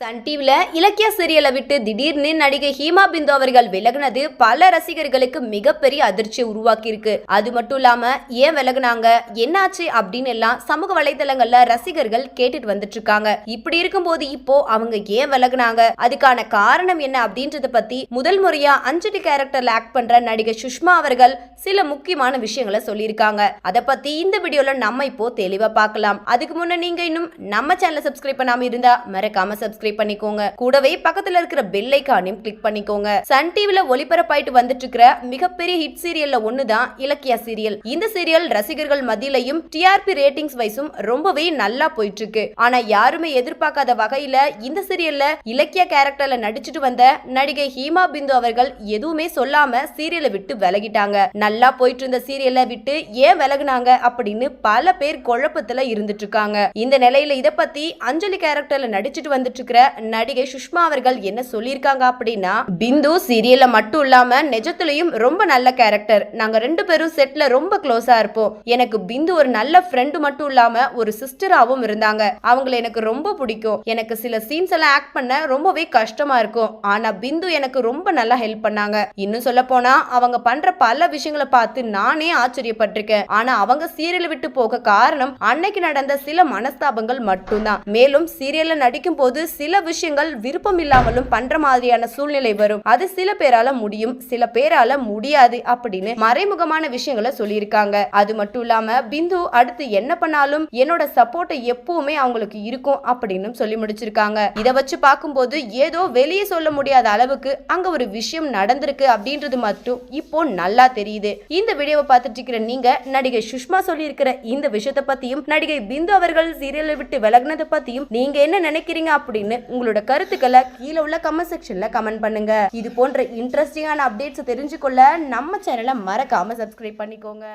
Sun டிவில இலக்கிய சீரியலை விட்டு திடீர்னு நடிகை ஹீமா பிந்து அவர்கள் விலகினது பல ரசிகர்களுக்கு மிகப்பெரிய அதிர்ச்சியை உருவாக்கியிருக்கு. அது மட்டும் இல்லாம ஏன் விலகுனாங்க? என்னாச்சு? அப்படின்னு எல்லாம் சமூக வலைதளங்கள்ல ரசிகர்கள் கேட்டுட்டு வந்துட்டு இருக்காங்க. இப்படி இருக்கும்போது இப்போ அவங்க ஏன் விலகுனாங்க? அதுக்கான காரணம் என்ன அப்படின்றத பத்தி முதல் முறையா அஞ்சலி கேரக்டர்ல ஆக்ட் பண்ற நடிகை சுஷ்மா அவர்கள் சில முக்கியமான விஷயங்களை சொல்லியிருக்காங்க. அதை பத்தி இந்த வீடியோல நம்ம இப்போ தெளிவா பார்க்கலாம். அதுக்கு முன்ன நீங்க இன்னும் நம்ம சேனலை சப்ஸ்கிரைப் பண்ணாம இருந்தா மறக்காம சப்ஸ்கிரைப் பண்ணிக்கோங்க. கூடவே பக்கத்துல இருக்கிற பெல் ஐக்கானையும் கிளிக் பண்ணிக்கோங்க. சன் டிவில ஒளிபரப்பாயிட்டு வந்துட்டு இருக்கிற மிகப்பெரிய ஹிட் சீரியல்ல ஒண்ணுதான் இலக்கிய சீரியல் இந்த சீரியல் ரசிகர்கள் மத்தியிலையும் டிஆர்பி ரேட்டிங்ஸ் வைஸும் ரொம்பவே நல்லா போயிட்டு இருக்கு ஆனா யாருமே எதிர்பார்க்காத வகையில இந்த சீரியல்ல இலக்கிய கேரக்டர்ல நடிச்சிட்டு வந்த நடிகை ஹீமா பிந்து அவர்கள் எதுவுமே சொல்லாம சீரியலை விட்டு விலகிட்டாங்க. நல்லா போயிட்டு இருந்த சீரியலை விட்டு ஏன் விலகுனாங்க அப்படின்னு பல பேர் குழப்பத்துல இருந்துட்டு இருக்காங்க இந்த நிலையில இத பத்தி அஞ்சலி கேரக்டர்ல நடிச்சிட்டு வந்துட்டு இருக்கிற நடிகை சுஷ்மா அவர்கள் என்ன சொல்லியிருக்காங்க அப்படின்னா பிந்து சீரியல்ல மட்டும் இல்லாம நிஜத்திலையும் ரொம்ப நல்ல கேரக்டர் நாங்க ரெண்டு பேரும் செட்ல ரொம்ப க்ளோஸா இருப்போம். எனக்கு பிந்து ஒரு நல்ல ஃப்ரெண்டு மட்டும் இல்லாம ஒரு சிஸ்டராவும் இருந்தாங்க. அவங்கள எனக்கு ரொம்ப பிடிக்கும். எனக்கு சில சீன்ஸ் எல்லாம் ஆக்ட் பண்ண ரொம்பவே கஷ்டமா இருக்கும். ஆனா பிந்து எனக்கு ரொம்ப நல்லா ஹெல்ப் பண்ணாங்க. இன்னும் சொல்ல போனா அவங்க பண்ற பல விஷயங்களை பார்த்து நானே ஆச்சரியப்பட்டிருக்கேன். ஆனா அவங்க சீரியலை விட்டு போக காரணம் அன்னைக்கு நடந்த சில மனஸ்தாபங்கள் மட்டும்தான். மேலும் சீரியல்ல நடிக்கும் போது சில விஷயங்கள் விருப்பம் இல்லாமலும் பண்ற மாதிரியான சூழ்நிலை வரும். அது சில பேரால முடியும் சில பேரால முடியாது அப்படின்னு மறைமுகமான விஷயங்களை சொல்லியிருக்காங்க. அது மட்டும் இல்லாம பிந்து அடுத்து என்ன பண்ணாலும் என்னோட சப்போர்ட்டை எப்பவுமே அவங்களுக்கு இருக்கும் அப்படின்னு சொல்லி முடிச்சிருக்காங்க. இதை வச்சு பார்க்கும்போது ஏதோ வெளியே சொல்ல முடியாத அளவுக்கு அங்க ஒரு விஷயம் நடந்திருக்கு அப்படின்றது மட்டும் இப்போ நல்லா தெரியுது. இந்த வீடியோவை பார்த்துட்டு இருக்கிற நீங்க நடிகை சுஷ்மா சொல்லியிருக்கிற இந்த விஷயத்தை பத்தியும் நடிகை பிந்து அவர்கள் சீரியலை விட்டு விலகினதை பத்தியும் நீங்க என்ன நினைக்கிறீங்க அப்படின்னு அப்படின்னு உங்களோட கருத்துக்களை கீழே உள்ள கமெண்ட் செக்ஷன்ல கமெண்ட் பண்ணுங்க. இது போன்ற இன்ட்ரெஸ்டிங்கான அப்டேட்ஸ் தெரிஞ்சுக்கொள்ள நம்ம சேனலை மறக்காம சப்ஸ்கிரைப் பண்ணிக்கோங்க.